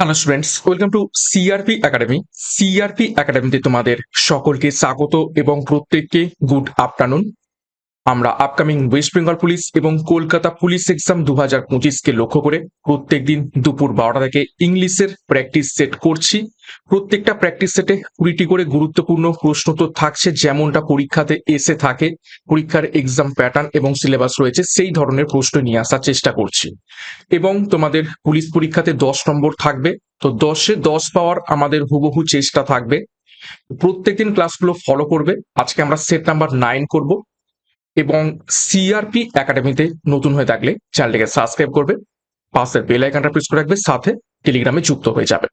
Hello students welcome to CRP academy CRP একাডেমিতে তোমাদের সকলকে স্বাগত এবং প্রত্যেককে গুড আফটারনুন আমরা আপকামিং ওয়েস্ট বেঙ্গল পুলিশ এবং কলকাতা পুলিশ এক্সাম দু হাজার পঁচিশকে লক্ষ্য করে প্রত্যেকদিন দুপুর বারোটা থেকে ইংলিশের প্র্যাকটিস সেট করছি। প্রত্যেকটা প্র্যাকটিস সেটে কুড়িটি করে গুরুত্বপূর্ণ প্রশ্ন তো থাকছে, যেমনটা পরীক্ষাতে এসে থাকে, পরীক্ষার এক্সাম প্যাটার্ন এবং সিলেবাস রয়েছে, সেই ধরনের প্রশ্ন নিয়ে আসার চেষ্টা করছি। এবং তোমাদের পুলিশ পরীক্ষাতে দশ নম্বর থাকবে, তো দশে দশ পাওয়ার আমাদের হুবহু চেষ্টা থাকবে। প্রত্যেকদিন ক্লাসগুলো ফলো করবে। আজকে আমরা সেট নাম্বার নাইন করব। এবং সিআরপি একাডেমিতে নতুন হয়ে থাকলে চ্যানেলটিকে সাবস্ক্রাইব করবে পাশের বেল আইকনটা প্রেস করে রাখবে, সাথে টেলিগ্রামে যুক্ত হয়ে যাবে।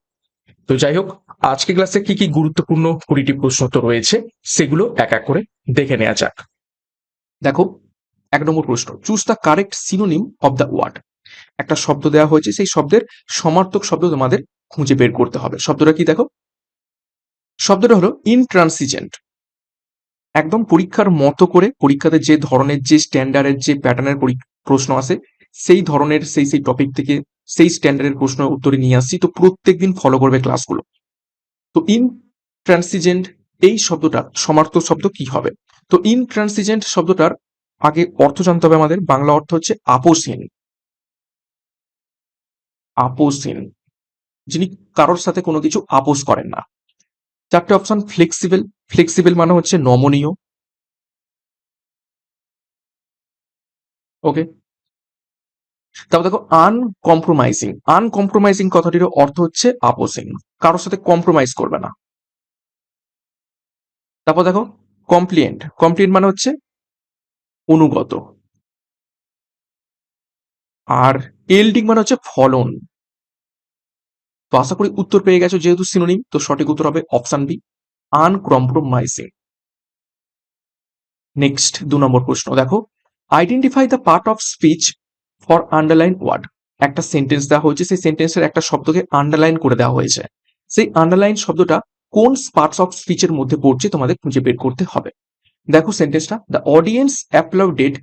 তো যাই হোক, আজকে ক্লাসে কি কি গুরুত্বপূর্ণ কুড়িটি প্রশ্ন তো রয়েছে, সেগুলো এক এক করে দেখে নেওয়া যাক। দেখো, এক নম্বর প্রশ্ন choose the correct synonym of the word একটা শব্দ দেওয়া হয়েছে, সেই শব্দের সমার্থক শব্দ তোমাদের খুঁজে বের করতে হবে। শব্দটা কি দেখো? শব্দটা হলো ইনট্রান্সিজেন্ট একদম পরীক্ষার মতো করে, পরীক্ষাতে যে ধরনের যে স্ট্যান্ডার্ডের যে প্যাটার্নের প্রশ্ন আসে, সেই ধরনের সেই সেই টপিক থেকে সেই স্ট্যান্ডার্ডের প্রশ্ন উত্তরে নিয়ে আসছি। তো প্রত্যেকদিন ফলো করবে ক্লাসগুলো তো ইনট্রান্সিজেন্ট এই শব্দটার সমার্থক শব্দ কি হবে? তো ইনট্রান্সিজেন্ট শব্দটার আগে অর্থ জানতে হবে আমাদের। বাংলা অর্থ হচ্ছে আপোষহীন আপোষহীন যিনি কারোর সাথে কোনো কিছু আপোষ করেন না। চারটে অপশন ফ্লেক্সিবল ফ্লেক্সিবল মানে হচ্ছে নমনীয়। ওকে তারপর দেখো আনকম্প্রোমাইজিং আনকম্প্রোমাইজিং কথাটির অর্থ হচ্ছে আপোষহীন কারোর সাথে কম্প্রোমাইজ করবে না। তারপর দেখো কমপ্লিয়েন্ট কমপ্লিয়েন্ট মানে হচ্ছে অনুগত। আর এলডিং মানে হচ্ছে ফলন। তো আশা করি উত্তর পেয়ে গেছো, যেহেতু সিনোনিম তো সঠিক উত্তর হবে অপশন বি আনকম্প্রোমাইজিং নেক্সট দু নম্বর প্রশ্ন, দেখো। Identify the part of speech for underline word একটা সেন্টেন্স দেওয়া হয়েছে, সেই সেন্টেন্সের একটা শব্দকে আন্ডারলাইন করে দেওয়া হয়েছে। সেই আন্ডারলাইন শব্দটা কোন পার্টস অফ স্পিচের মধ্যে পড়ছে তোমাদের খুঁজে বের করতে হবে। দেখো সেন্টেন্সটা the audience applauded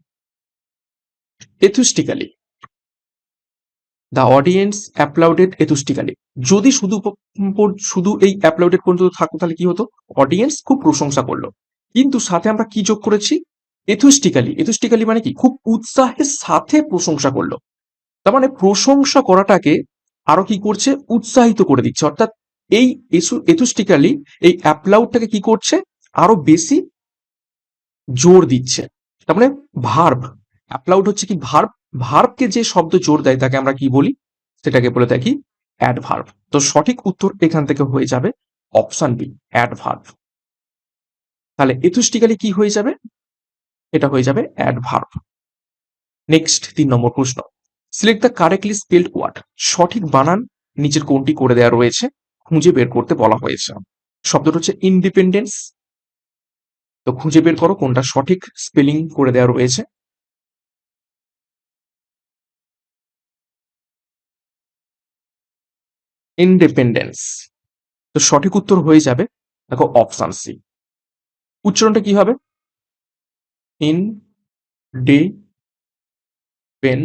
enthusiastically the audience applauded enthusiastically যদি শুধু শুধু এই অ্যাপ্লাউডেড পর্যন্ত থাকতো, তাহলে কি হতো? অডিয়েন্স খুব প্রশংসা করল। কিন্তু সাথে আমরা কি যোগ করেছি? এথুস্টিক্যালি এথুস্টিক্যালি মানে কি? খুব উৎসাহের সাথে প্রশংসা করল। তার মানে প্রশংসা করাটাকে আরও কি করছে? উৎসাহিত করে দিচ্ছে। অর্থাৎ এই এথুস্টিক্যালি এই অ্যাপ্লাউডটাকে কি করছে? আরও বেশি জোর দিচ্ছে। তার মানে ভার্ব অ্যাপ্লাউড হচ্ছে কি? ভার্ব ভার্বকে যে শব্দ জোর দেয়, তাকে আমরা কি বলি? সেটাকে বলে থাকি অ্যাডভার্ব তো সঠিক উত্তর এখান থেকে হয়ে যাবে অপশন বি অ্যাডভার্ব তাহলে এথুস্টিক্যালি কি হয়ে যাবে? এটা হয়ে যাবে অ্যাডভার্ব নেক্সট তিন নম্বর প্রশ্ন। Select the correctly spelled word সঠিক বানান নিচের কোনটি করে দেওয়া রয়েছে, খুঁজে বের করতে বলা হয়েছে। শব্দটা হচ্ছে ইন্ডিপেন্ডেন্স তো খুঁজে বের করো কোনটা সঠিক স্পেলিং করে দেওয়া রয়েছে। ইন্ডিপেন্ডেন্স তো সঠিক উত্তর হয়ে যাবে দেখো অপশান সি উচ্চারণটা কি হবে? ইন ডে পেন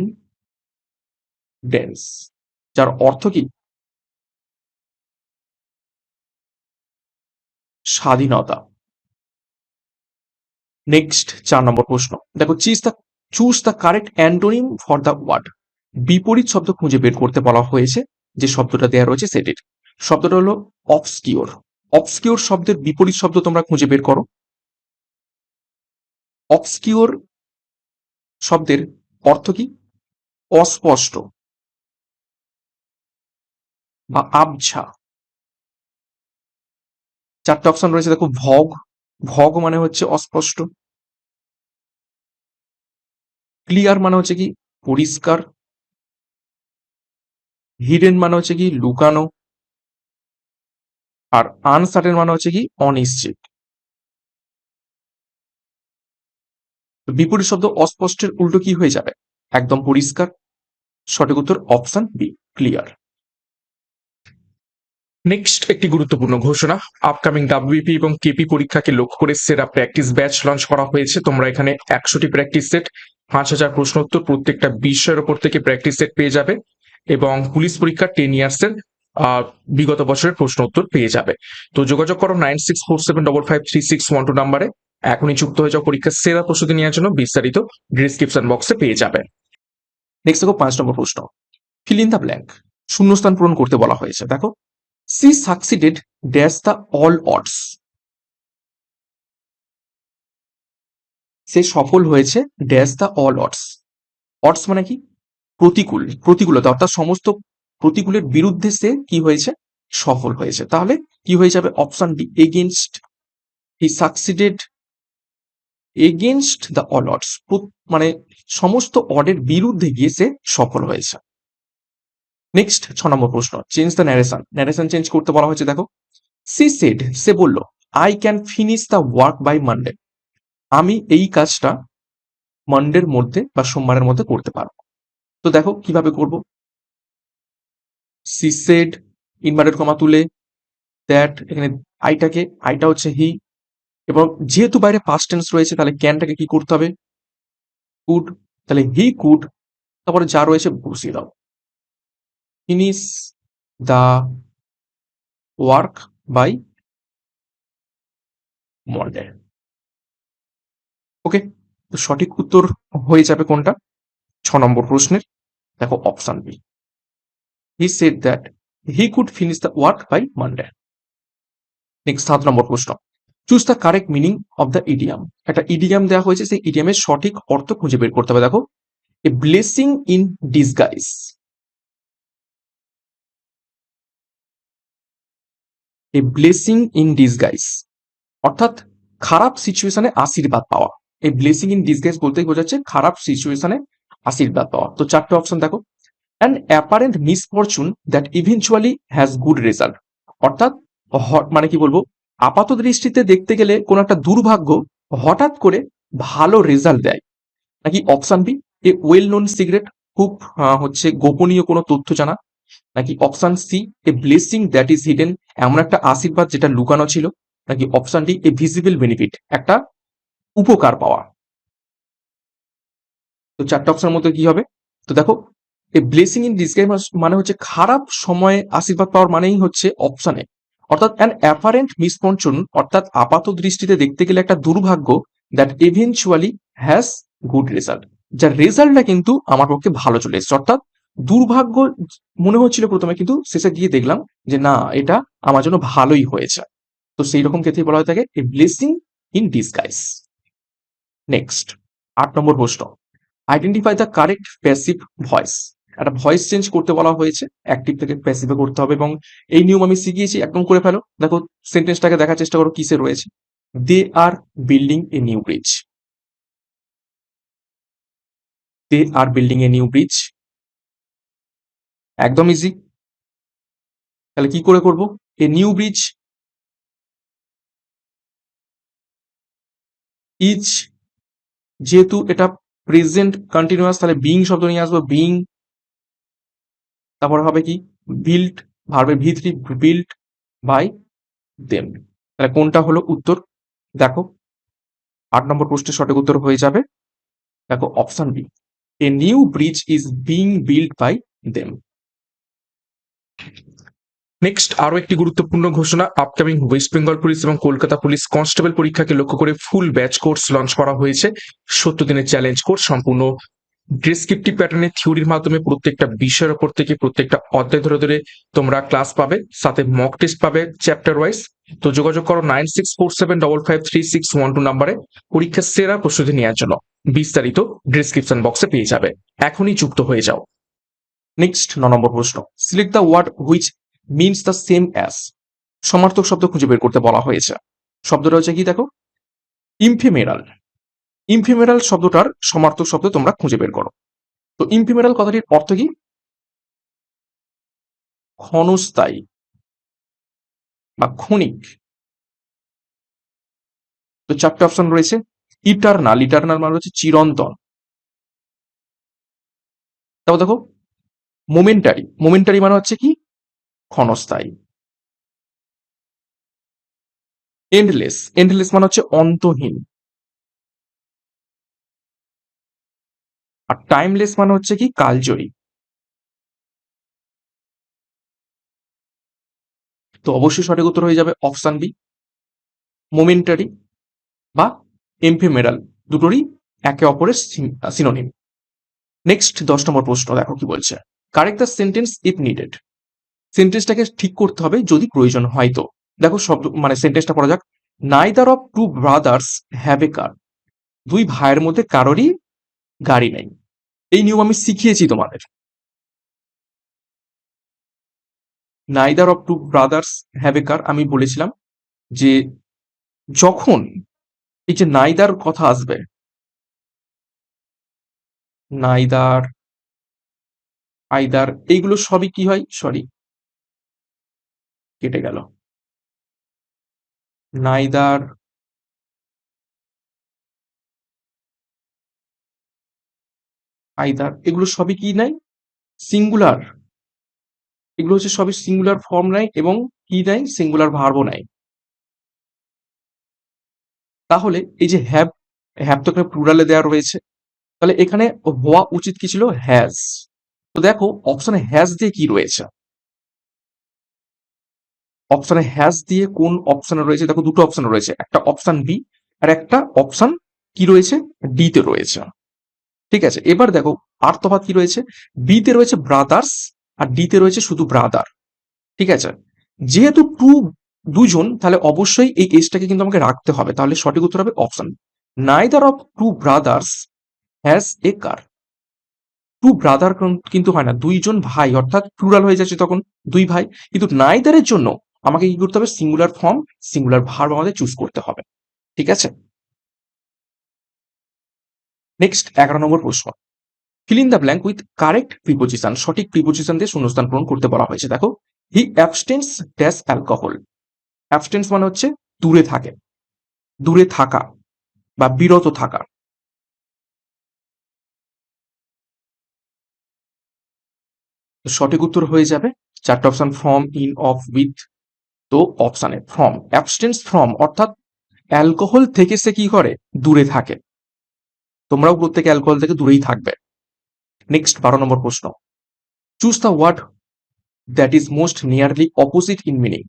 ডেন্স যার অর্থ কি? স্বাধীনতা। নেক্সট চার নম্বর প্রশ্ন। দেখো cheese the choose the correct antonym for the word বিপরীত শব্দ খুঁজে বের করতে বলা হয়েছে। যে শব্দটা দেওয়া রয়েছে সেটির। শব্দটা হলো অবস্কিওর অবস্কিওর শব্দের বিপরীত শব্দ তোমরা খুঁজে বের করো। অবস্কিওর শব্দের অর্থ কি? অস্পষ্ট বা আবছা। চারটে অপশন রয়েছে, দেখো ভগ। ভগ মানে হচ্ছে অস্পষ্ট। ক্লিয়ার মানে হচ্ছে কি? পরিষ্কার। হিডেন মানে হচ্ছে কি লুকানো। আর আনসার্টেন মানে হচ্ছে কি অনিশ্চিত। বিপরীত শব্দ অস্পষ্টের উল্টো কি হয়ে যাবে? একদম পরিষ্কার। সঠিক উত্তর অপশন বি ক্লিয়ার নেক্সট একটি গুরুত্বপূর্ণ ঘোষণা। আপকামিং ডাব্লিউপি এবং কেপি পরীক্ষাকে লক্ষ্য করে সেরা প্র্যাকটিস ব্যাচ লঞ্চ করা হয়েছে। তোমরা এখানে একশোটি প্র্যাকটিস সেট পাঁচ হাজার প্রশ্ন উত্তর প্রত্যেকটা বিষয়ের ওপর থেকে প্র্যাকটিস সেট পেয়ে যাবে। এবং পুলিশ পরীক্ষা টেন ইয়ার্স এর আহ, বিগত বছরের প্রশ্ন উত্তর পেয়ে যাবে। তো যোগাযোগ করো nine six four seven double five three six নাম্বারে এখনই যুক্ত হয়ে যাও পরীক্ষার সেরা প্রস্তুতি নেওয়ার জন্য বিস্তারিত ডিসক্রিপশন বক্সে পেয়ে যাবে। নেক্সট দেখো পাঁচ নম্বর প্রশ্ন। ফিল ইন দ্য ব্ল্যাঙ্ক শূন্যস্থান পূরণ করতে বলা হয়েছে। দেখো she succeeded dash the all odds সে সফল হয়েছে dash the all odds odds মানে কি? প্রতিকূল, প্রতিকূলতা, অর্থাৎ সমস্ত প্রতিকূলের বিরুদ্ধে সে কি হয়েছে? সফল হয়েছে। তাহলে কি হয়ে যাবে? Option D against he succeeded against the all odds মানে সমস্ত অডের বিরুদ্ধে গিয়ে সে সফল হয়েছে। নেক্সট ছ নম্বর প্রশ্ন change the narration narration change করতে বলা হয়েছে, দেখো। সি সেড সে বলল I can finish the work by Monday আমি এই কাজটা মানডের মধ্যে বা সোমবারের মধ্যে করতে পারব। তো দেখো কীভাবে করব? সি সেড ইনভার্টেড কমা তুলে দ্যাট এখানে আইটাকে আইটা হচ্ছে হি এবং যেহেতু বাইরে পাস্ট টেন্স রয়েছে, তাহলে ক্যানটাকে কি করতে হবে? কুড তাহলে হি কুড তারপরে যা রয়েছে বসিয়ে দাও। Finish the work by Monday okay তো সঠিক উত্তর হয়ে যাবে কোনটা? ছ নম্বর প্রশ্নের। দেখো option B he said that he could finish the work by Monday next সাত নম্বর প্রশ্ন। Choose the correct meaning of the idiom একটা ইডিয়াম দেওয়া হয়েছে, সেই ইডিয়ামের সঠিক অর্থ খুঁজে বের করতে হবে। দেখো a blessing in disguise a blessing in disguise অর্থাৎ খারাপ সিচুয়েশনে আশীর্বাদ পাওয়া। এই ব্লেসিং ইন ডিসগাইজ বলতেই বোঝাচ্ছে খারাপ সিচুয়েশনে আশীর্বাদ পাওয়া। তো চারটে অপশন দেখো। An apparent misfortune that eventually has good result অর্থাৎ মানে কি বলব? আপাত দৃষ্টিতে দেখতে গেলে কোনো একটা দুর্ভাগ্য হঠাৎ করে ভালো রেজাল্ট দেয়। নাকি option B a well known secret খুব হচ্ছে গোপনীয় কোনো তথ্য জানা। নাকি option C a blessing that is hidden এমন একটা আশীর্বাদ যেটা লুকানো ছিল। নাকি option D a visible benefit একটা উপকার পাওয়া। তো চারটা অপশনের মধ্যে কি হবে? তো দেখো, এই ব্লেসিং ইন ডিসগাইজ মানে হচ্ছে খারাপ সময়ে আশীর্বাদ পাওয়ার মানেই হচ্ছে অপশনে অর্থাৎ অ্যান অ্যাপারেন্ট মিসফরচুন অর্থাৎ আপাত দৃষ্টিতে দেখতে গেলে একটা দুর্ভাগ্য that eventually has good result যার রেজাল্টটা কিন্তু আমার পক্ষে ভালো চলে এসেছে। অর্থাৎ দুর্ভাগ্য মনে হচ্ছিল প্রথমে, কিন্তু শেষে গিয়ে দেখলাম যে না, এটা আমার জন্য ভালোই হয়েছে। তো সেই রকম ক্ষেত্রে বলা হয়ে থাকে a blessing in disguise next আট নম্বর প্রশ্ন। Identify the correct passive voice একটা ভয়েস চেঞ্জ করতে বলা হয়েছে অ্যাক্টিভ থেকে প্যাসিভে করতে হবে এবং এই নিয়ম আমি শিখিয়েছি, একদম করে ফেলো। দেখো সেন্টেন্সটাকে দেখার চেষ্টা করো, কিসে রয়েছে? They are building a new bridge they are building a new bridge একদম ইজি তাহলে কি করে করব? এ নিউ ব্রিজ ইজ যেহেতু এটা প্রেজেন্ট কন্টিনিউয়াস তাহলে বিং শব্দ নিয়ে আসব বিং তারপর হবে কি? বিল্ট ভার্বের V three built by them তাহলে কোনটা হলো উত্তর? দেখো, আট নম্বর প্রশ্নের সঠিক উত্তর হয়ে যাবে। দেখো option B a new bridge is being build by them next আরও একটি গুরুত্বপূর্ণ ঘোষণা আপকামিং ওয়েস্ট বেঙ্গল পুলিশ এবং কলকাতা পুলিশ কনস্টেবল পরীক্ষাকে লক্ষ্য করে ফুল ব্যাচ কোর্স লঞ্চ করা হয়েছে। সত্তর দিনের চ্যালেঞ্জ কোর্স সম্পূর্ণ ডেসক্রিপটিভ প্যাটার্নের থিওরির মাধ্যমে প্রত্যেকটা বিষয়ের ওপর থেকে প্রত্যেকটা অধ্যায় ধরে ধরে তোমরা ক্লাস পাবে, সাথে মক টেস্ট পাবে চ্যাপ্টার ওয়াইজ তো যোগাযোগ করো nine six four seven double five three six one two নাম্বারে পরীক্ষার সেরা প্রস্তুতি নেওয়ার জন্য। বিস্তারিত ডিসক্রিপশন বক্সে পেয়ে যাবে। এখনই যুক্ত হয়ে যাও। নেক্সট ন নম্বর প্রশ্ন। Select the word which means the same as সমার্থক শব্দ খুঁজে বের করতে বলা হয়েছে। শব্দটা হচ্ছে কি দেখো? ইমফিমেরাল ইমফিমেরাল শব্দটার সমার্থক শব্দ তোমরা খুঁজে বের করো। তো ইমফিমেরাল কথাটির অর্থ কি? ক্ষণস্থায়ী বা ক্ষণিক। তো চারটে অপশন রয়েছে। ইটার্নাল ইটার্নাল মানে হচ্ছে চিরন্তন। তারপর দেখো মোমেন্টারি মোমেন্টারি মানে হচ্ছে কি? ক্ষণস্থায়ী। এন্ডলেস এন্ডলেস মানে হচ্ছে অন্তহীন। আর টাইমলেস মানে হচ্ছে কি কালজয়ী। তো অবশ্যই সঠিক উত্তর হয়ে যাবে অপশন বি মোমেন্টারি বা এমফেমেরাল দুটোরই একে অপরের সিনোনিম নেক্সট দশ নম্বর প্রশ্ন, দেখো কি বলছে। Correct the sentence if needed সেন্টেন্সটাকে ঠিক করতে হবে যদি প্রয়োজন হয় তো। দেখো শব্দ মানে সেন্টেন্সটা পড়া যাক। Neither of two brothers have a car দুই ভাইয়ের মধ্যে কারোরই গাড়ি নেই। এই নিয়ম আমি শিখিয়েছি তোমাদের। Neither of two brothers have a car আমি বলেছিলাম যে যখন এই যে নাইদার কথা আসবে নাইদার আইদার এইগুলো সবই কি হয়? সরি কেটে গেল। নাইদার আইদার এগুলো সবই কি নাই? সিঙ্গুলার। এগুলো হচ্ছে সবই সিঙ্গুলার ফর্ম নাই এবং কি নাই? সিঙ্গুলার ভার্বও নাই। তাহলে এই যে হ্যাভ হ্যাভ তো এখানে প্লুরালে দেওয়া রয়েছে। তাহলে এখানে হওয়া উচিত কি ছিল? হ্যাজ। তো দেখো, অপশনে হ্যাজ দিয়ে কি রয়েছে? অপশনে হ্যাজ দিয়ে কোন অপশানে রয়েছে, দেখো দুটো অপশান রয়েছে, একটা অপশান বি আর একটা অপশান কি রয়েছে? ডিতে রয়েছে। ঠিক আছে, এবার দেখো আর তফাত কি রয়েছে? বিতে রয়েছে ব্রাদার্স আর ডিতে রয়েছে শুধু ব্রাদার ঠিক আছে, যেহেতু টু দুজন, তাহলে অবশ্যই এই এজটাকে কিন্তু আমাকে রাখতে হবে, তাহলে সঠিক উত্তর হবে option neither of two brothers has a car two brother কিন্তু হয় না, দুইজন ভাই, অর্থাৎ প্লুরাল হয়ে যাচ্ছে তখন দুই ভাই, কিন্তু নাইদারের জন্য আমাকে কি করতে হবে? সিঙ্গুলার ফর্ম সিঙ্গুলার ভার্ব আমাদের চুজ করতে হবে। ঠিক আছে? নেক্সট এগারো নম্বর প্রশ্ন। Fill in the blank with correct preposition সঠিক প্রিপোজিশন দিয়ে শূন্যস্থান পূরণ করতে বলা হয়েছে। দেখো হি অ্যাবস্টেন্স ড্যাশ অ্যালকোহল অ্যাবস্টেন্স মানে হচ্ছে দূরে থাকে। দূরে থাকা বা বিরত থাকা। সঠিক উত্তর হয়ে যাবে। চারটে option from in of with তো অপশানে ফ্রম অ্যাবস্টেন্স ফ্রম অর্থাৎ অ্যালকোহল থেকে সে কি করে? দূরে থাকে। তোমরাও প্রত্যেকে অ্যালকোহল থেকে দূরেই থাকবে। নেক্সট বারো নম্বর প্রশ্ন। Choose the word that is most nearly opposite in meaning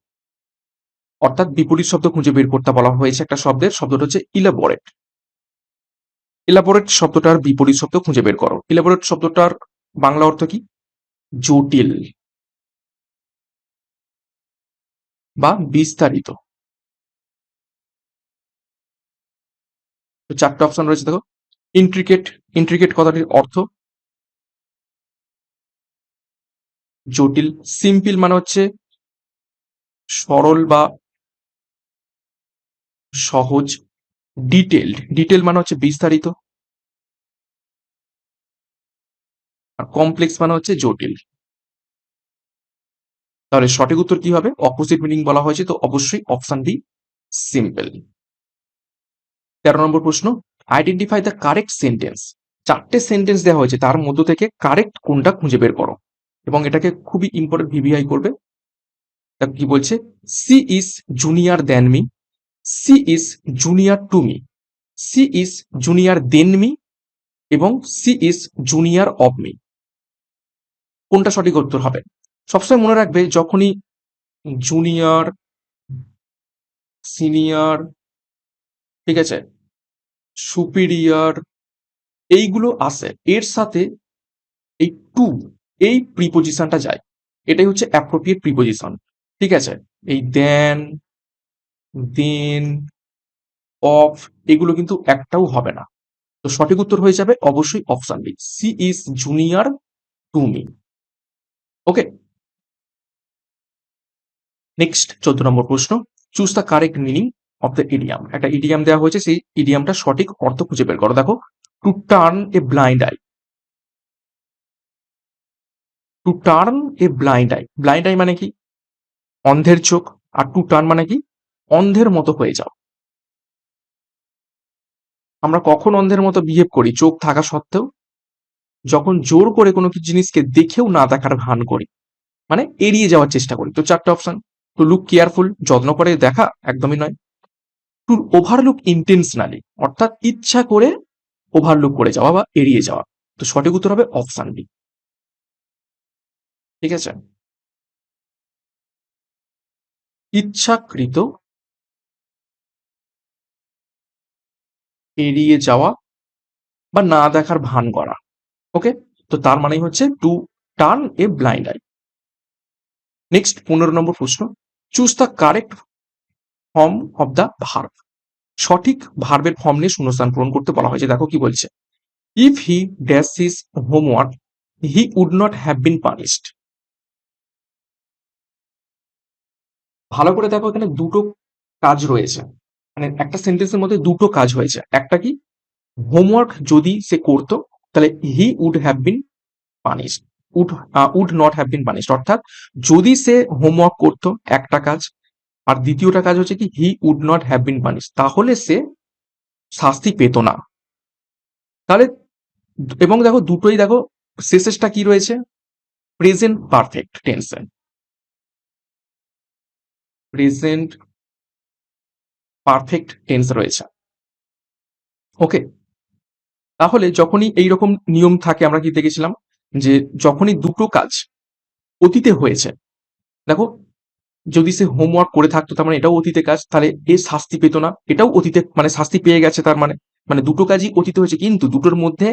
অর্থাৎ বিপরীত শব্দ খুঁজে বের করতে বলা হয়েছে একটা শব্দের, শব্দটা হচ্ছে ইলাবোরেট ইলাবোরেট শব্দটার বিপরীত শব্দ খুঁজে বের করো। ইলাবোরেট শব্দটার বাংলা অর্থ কি? জটিল। বা বিস্তারিত। চারটে অপশন রয়েছে, দেখো। ইন্ট্রিকেট ইন্ট্রিকেট কথাটির অর্থ জটিল সিম্পল মানে হচ্ছে সরল বা সহজ ডিটেলড ডিটেল মানে হচ্ছে বিস্তারিত। আর কমপ্লেক্স মানে হচ্ছে জটিল। তাহলে সঠিক উত্তর কি হবে? অপোজিট মিনিং বলা হয়েছে, তো অবশ্যই অপশন ডি সিম্পল তেরো নম্বর প্রশ্ন আইডেন্টিফাই দ্য কারেক্ট সেন্টেন্স চারটে সেন্টেন্স দেওয়া হয়েছে, তার মধ্য থেকে কারেক্ট কোনটা খুঁজে বের করো। এবং এটাকে খুবই ইম্পর্টেন্ট ভিভিআই করবে। দেখো কি বলছে? She is junior than me she is junior to me she is junior than me এবং she is junior of me কোনটা সঠিক উত্তর হবে? সবসময় মনে রাখবে যখনই জুনিয়র সিনিয়র ঠিক আছে সুপিরিয়র এইগুলো আসে, এর সাথে এই টু এই প্রিপোজিশনটা যায়। এটাই হচ্ছে অ্যাপ্রোপ্রিয়েট প্রিপোজিশন ঠিক আছে, এই দেন দেন অফ এগুলো কিন্তু একটাও হবে না। তো সঠিক উত্তর হয়ে যাবে অবশ্যই option B she is junior to me okay next চোদ্দ নম্বর প্রশ্ন choose the correct meaning of the idiom একটা ইডিয়াম দেওয়া হয়েছে, সেই ইডিয়ামটা সঠিক অর্থ খুঁজে বের করো। দেখো to turn a blind eye to turn a blind eye blind eye মানে কি? অন্ধের চোখ। আর টু টার্ন মানে কি? অন্ধের মতো হয়ে যাও। আমরা কখন অন্ধের মতো বিহেভ করি? চোখ থাকা সত্ত্বেও। যখন জোর করে কোনো কিছু জিনিসকে দেখেও না দেখার ভান করি। মানে এড়িয়ে যাওয়ার চেষ্টা করি। তো চারটে অপশন টু লুক কেয়ারফুল যত্ন করে দেখা একদমই নয়। টু ওভারলুক ইন্টেনশনালি অর্থাৎ ইচ্ছা করে ওভারলুক করে যাওয়া বা এড়িয়ে যাওয়া। তো সঠিক উত্তর হবে অপশন বি ঠিক আছে? ইচ্ছাকৃত এড়িয়ে যাওয়া বা না দেখার ভান করা। ওকে তো তার মানেই হচ্ছে to turn a blind eye next পনেরো নম্বর প্রশ্ন। Choose the correct form of the verb সঠিক ভার্বের ফর্ম নিয়ে শূন্যস্থান পূরণ করতে বলা হয়েছে। দেখো কি বলছে। If he dash his homework he would not have been punished ভালো করে দেখো এখানে দুটো কাজ রয়েছে। মানে একটা সেন্টেন্সের মধ্যে দুটো কাজ হয়েছে। একটা কি? হোমওয়ার্ক যদি সে করতো, তাহলে he would have been punished would would not have been punished অর্থাৎ যদি সে হোমওয়ার্ক করতো, একটা কাজ, আর দ্বিতীয়টা কাজ হচ্ছে কি he would not have been punish তাহলে সে শাস্তি পেত না। তাহলে এবং দেখো, দুটোই দেখো শেষেসটা কি রয়েছে? প্রেজেন্ট পারফেক্ট টেন্সে প্রেজেন্ট পারফেক্ট টেন্স রয়েছে। ওকে তাহলে যখনই এইরকম নিয়ম থাকে, আমরা কি দেখেছিলাম? যে যখনই দুটো কাজ অতীতে হয়েছে, দেখো, যদি সে হোমওয়ার্ক করে থাকতো, তার মানে এটাও অতীতে কাজ, তাহলে এ শাস্তি পেত না, এটাও অতীতে মানে শাস্তি পেয়ে গেছে তার মানে মানে দুটো কাজই অতীতে হয়েছে, কিন্তু দুটোর মধ্যে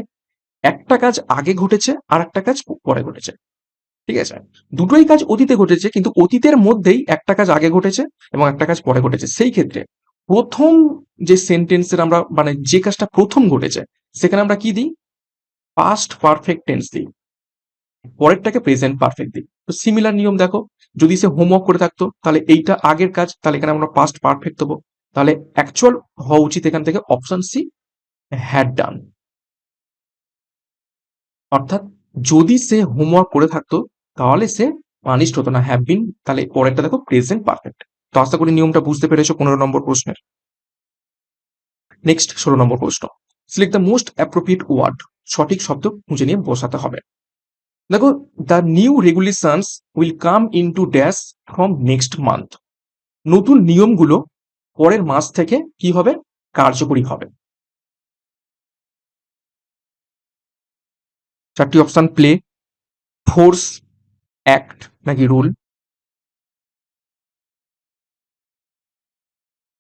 একটা কাজ আগে ঘটেছে আর একটা কাজ পরে ঘটেছে, ঠিক আছে? দুটোই কাজ অতীতে ঘটেছে, কিন্তু অতীতের মধ্যেই একটা কাজ আগে ঘটেছে এবং একটা কাজ পরে ঘটেছে। সেই ক্ষেত্রে প্রথম যে সেন্টেন্সের আমরা মানে যে কাজটা প্রথম ঘটেছে, সেখানে আমরা কি দিই? পাস্ট পারফেক্ট টেন্স দিই। পরেরটাকে প্রেজেন্ট পারফেক্ট দিই। তো সিমিলার নিয়ম দেখো, যদি সে হোমওয়ার্ক করে থাকতো, তাহলে এইটা আগের কাজ, তাহলে এখানে আমরা পাস্ট পারফেক্ট দেবো। তাহলে অ্যাকচুয়াল হওয়া উচিত এখান থেকে অপশন সি হ্যাড ডান অর্থাৎ যদি সে হোমওয়ার্ক করে থাকতো, তাহলে সে পানিশড হতো না হ্যাভ বিন তাহলে পরেরটা দেখো প্রেজেন্ট পারফেক্ট তো আশা করি নিয়মটা বুঝতে পেরেছ পনেরো নম্বর প্রশ্নের। নেক্সট ষোলো নম্বর প্রশ্ন। Select the most appropriate word সঠিক শব্দ খুঁজে নিয়ে বসাতে হবে। দেখো the new regulations will come into dash from next month নতুন নিয়মগুলো পরের মাস থেকে কি হবে? কার্যকরী হবে। চারটি অপশান প্লে ফোর্স অ্যাক্ট নাকি রুল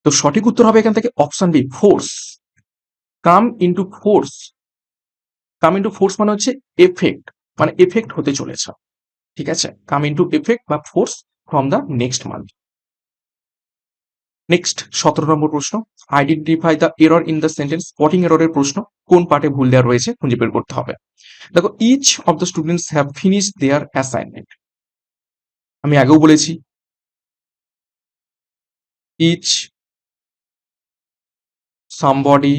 তো সঠিক উত্তর হবে এখান থেকে option B force come into force come into force মানে হচ্ছে এফেক্ট মানে এফেক্ট হতে চলেছে। ঠিক আছে? কাম ইন্টু এফেক্ট বা force from the next month next সতেরো নম্বর প্রশ্ন। Identify the error in the sentence spotting এররের প্রশ্ন, কোন পার্টে ভুল দেওয়া রয়েছে, খুঁজে বের করতে হবে। দেখো each of the students have finish their assignment আমি আগেও বলেছি। ইচ সামবডি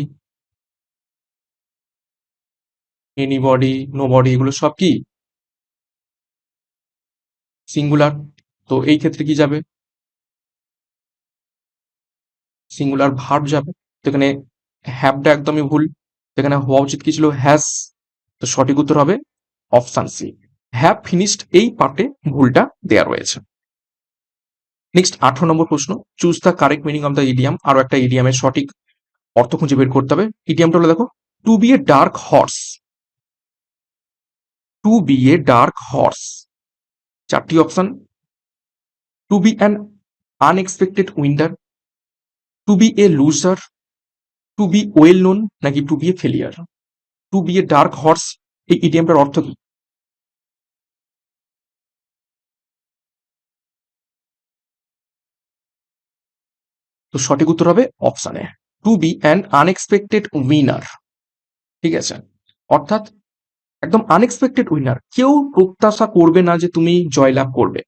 এনিবডি নোবডি এগুলো সব কি? সিঙ্গুলার তো এই ক্ষেত্রে কি যাবে? সিঙ্গুলার ভার্ব যাবে। তো এখানে হ্যাভটা একদমই ভুল। এখানে হওয়া উচিত কি ছিল? হ্যাজ তো সঠিক উত্তর হবে অপশন সি হ্যাভ ফিনিশড এই পার্টে ভুলটা দেয়া রয়েছে। নেক্সট আঠারো নম্বর প্রশ্ন। Choose the correct meaning of the idiom আরও একটা ইডিয়ামের সঠিক অর্থ খুঁজে বের করতে হবে। ইডিয়ামটা হলো দেখো to be a dark horse to be a dark horse চারটি option to be an unexpected winder to be a loser to be well known নাকি to be a failure to be a dark horse এই ইডিয়ামটার অর্থ কি? তো সঠিক উত্তর হবে অপশানে to be an unexpected winner ঠিক আছে? অর্থাৎ একদম আনএক্সপেক্টেড উইনার কেউ প্রত্যাশা করবে না যে তুমি জয়লাভ করবে।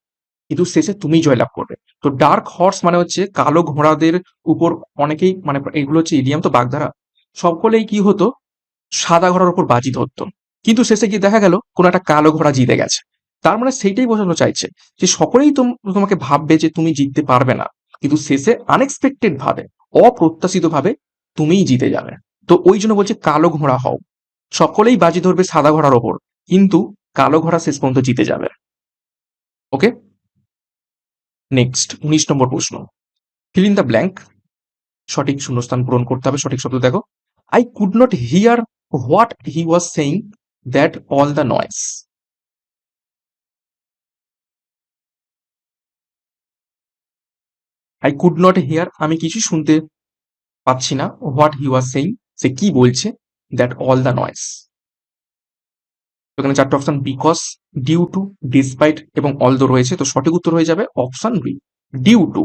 কিন্তু শেষে তুমি জয়লাভ করবে। তো ডার্ক হর্স মানে হচ্ছে কালো ঘোড়াদের উপর অনেকেই মানে এগুলো হচ্ছে ইডিয়াম তো বাগধারা। সকলেই কি হতো? সাদা ঘোড়ার উপর বাজি ধরতো। কিন্তু শেষে গিয়ে দেখা গেল, কোন একটা কালো ঘোড়া জিতে গেছে। তার মানে সেইটাই বোঝানো চাইছে যে সকলেই তোম- তোমাকে ভাববে যে তুমি জিততে পারবে না। কিন্তু শেষে আনএক্সপেক্টেড ভাবে অপ্রত্যাশিত ভাবে তুমিই জিতে যাবে। তো ওই জন্য বলছে কালো ঘোড়া হও। সকলেই বাজি ধরবে সাদা ঘোড়ার ওপর, কিন্তু কালো ঘোড়া শেষ পর্যন্ত জিতে যাবে। ওকে? নেক্সট উনিশ নম্বর প্রশ্ন। ফিল ইন দ্য ব্ল্যাঙ্ক সঠিক শূন্যস্থান পূরণ করতে হবে, সঠিক শব্দ দেখো। I could not hear what he was saying that all the noise I could not hear আমি কিছু শুনতে পাচ্ছি না হোয়াট হি ওয়াজ সেইং সে কি বলছে? দ্যাট অল দ্য নয়েস এখানে চারটে option because due to despite এবং অল দ্য রয়েছে, তো সঠিক উত্তর হয়ে যাবে অপশন বি ডিউ টু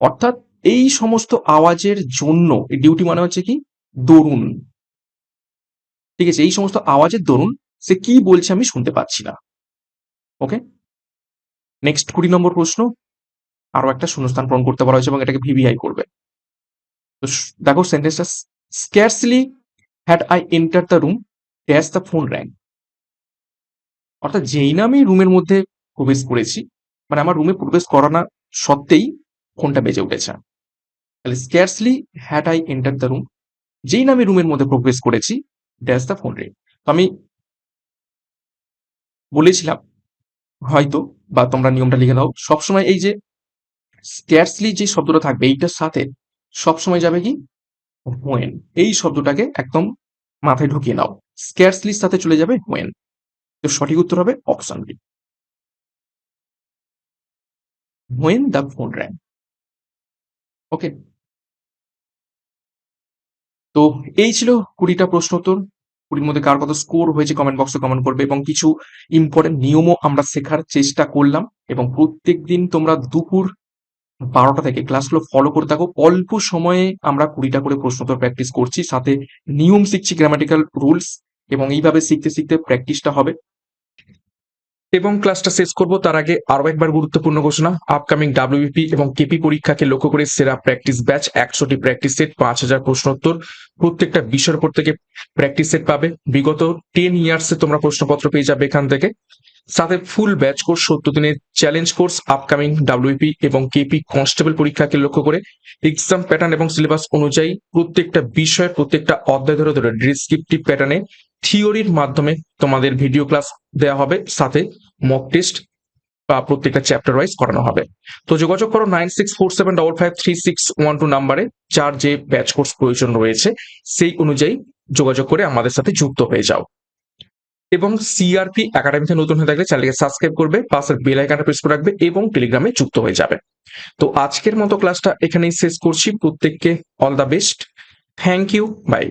অর্থাৎ এই সমস্ত আওয়াজের জন্য ডিউটি মানে হচ্ছে কি? দরুন। ঠিক আছে, এই সমস্ত আওয়াজের দরুন, সে কি বলছে আমি শুনতে পাচ্ছি না। ওকে নেক্সট কুড়ি নম্বর প্রশ্ন। আরও একটা শূন্যস্থান পূরণ করতে বলা হয়েছে এবং এটাকে ভিভিআই করবে। তো দেখো সেন্টেন্সটা scarcely had I enter the room dash the phone rang অর্থাৎ যেই না আমি রুমের মধ্যে প্রবেশ করেছি মানে আমার রুমে প্রবেশ করানো সত্ত্বেই ফোনটা বেজে উঠেছে। তাহলে scarcely had I enter the room যেই না আমি রুমের মধ্যে প্রবেশ করেছি ড্যাশ দ্য ফোন রিং তো আমি বলেছিলাম, হয়তো, বা তোমরা নিয়মটা লিখে দাও, সবসময় এই যে স্ক্যারসলি যে শব্দটা থাকবে, এইটার সাথে সবসময় যাবে কি? হোয়েন এই শব্দটাকে একদম মাথায় ঢুকিয়ে নাও। স্ক্যারসলির সাথে চলে যাবে হোয়েন তো সঠিক উত্তর হবে option B when the phone rang okay তো এই ছিল কুড়িটা প্রশ্ন উত্তর। কুড়ির মধ্যে কার কত স্কোর হয়েছে কমেন্ট বক্সে কমেন্ট করবে এবং কিছু ইম্পর্টেন্ট নিয়মও আমরা শেখার চেষ্টা করলাম এবং প্রত্যেক দিন তোমরা দুপুর বারোটা থেকে ক্লাসগুলো ফলো করে থাকো। অল্প সময়ে আমরা কুড়িটা করে প্রশ্নোত্তর প্র্যাকটিস করছি। সাথে নিয়ম শিখছি গ্রামাটিক্যাল রুলস এবং এইভাবে শিখতে শিখতে প্র্যাকটিসটা হবে। এবং ক্লাসটা শেষ করব। তার আগে আরও একবার গুরুত্বপূর্ণ ঘোষণা। আপকামিং ডাব্লিউপি এবং কেপি পরীক্ষাকে লক্ষ্য করে সেরা প্র্যাকটিস ব্যাচ একশোটি প্র্যাকটিস সেট পাঁচ হাজার প্রশ্নোত্তর প্রত্যেকটা বিষয়ের উপর থেকে প্র্যাকটিস সেট পাবে। বিগত টেন ইয়ার্সে তোমরা প্রশ্নপত্র পেয়ে যাবে এখান থেকে। সাথে ফুল ব্যাচ কোর্স, সত্তর দিনের চ্যালেঞ্জ কোর্স আপকামিং ডাব্লিউপি এবং কেপি কনস্টেবল পরীক্ষাকে লক্ষ্য করে এক্সাম প্যাটার্ন এবং সিলেবাস অনুযায়ী প্রত্যেকটা বিষয়ের প্রত্যেকটা অধ্যায় ধরে ধরে ডিসক্রিপটিভ প্যাটার্নে থিওরির মাধ্যমে তোমাদের ভিডিও ক্লাস দেওয়া হবে, সাথে মক টেস্ট বা প্রত্যেকটা চ্যাপ্টার ওয়াইজ করানো হবে। তো যোগাযোগ করো nine six four seven double five three six one two নাম্বারে যার যে ব্যাচ কোর্স প্রয়োজন রয়েছে, সেই অনুযায়ী যোগাযোগ করে আমাদের সাথে যুক্ত হয়ে যাও। এবং সিআরপি একাডেমিতে নতুন হয়ে থাকলে চ্যানেলকে সাবস্ক্রাইব করবে পাশের বেল আইকনটা প্রেস করে রাখবে এবং টেলিগ্রামে যুক্ত হয়ে যাবে। তো আজকের মতো ক্লাসটা এখানেই শেষ করছি। প্রত্যেককে all the best thank you bye